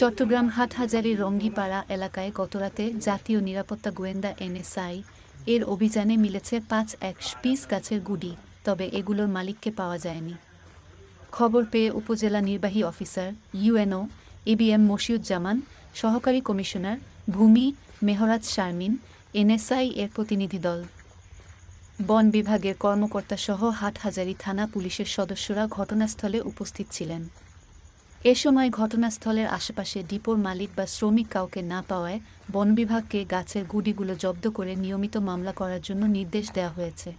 চট্টগ্রাম হাটহাজারীর রঙ্গিপাড়া এলাকায় গতরাতে জাতীয় নিরাপত্তা গোয়েন্দা এনএসআই এর অভিযানে মিলেছে পাঁচ এক পিস গাছের গুডি, তবে এগুলোর মালিককে পাওয়া যায়নি। খবর পেয়ে উপজেলা নির্বাহী অফিসার, ইউএনও এবিএম মশিউজ্জামান, সহকারী কমিশনার, ভূমি মেহরাজ শারমিন, এনএসআই এর প্রতিনিধি দল। বন বিভাগের কর্মকর্তা সহ হাটহাজারী থানা পুলিশের সদস্যরা ঘটনাস্থলে উপস্থিত ছিলেন। এ সময় ঘটনাস্থলের আশেপাশে ডিপোর মালিক বা শ্রমিক কাউকে না পাওয়ায় বন বিভাগকে গাছের গুডিগুলো জব্দ করে নিয়মিত মামলা করার জন্য নির্দেশ দেওয়া হয়েছে।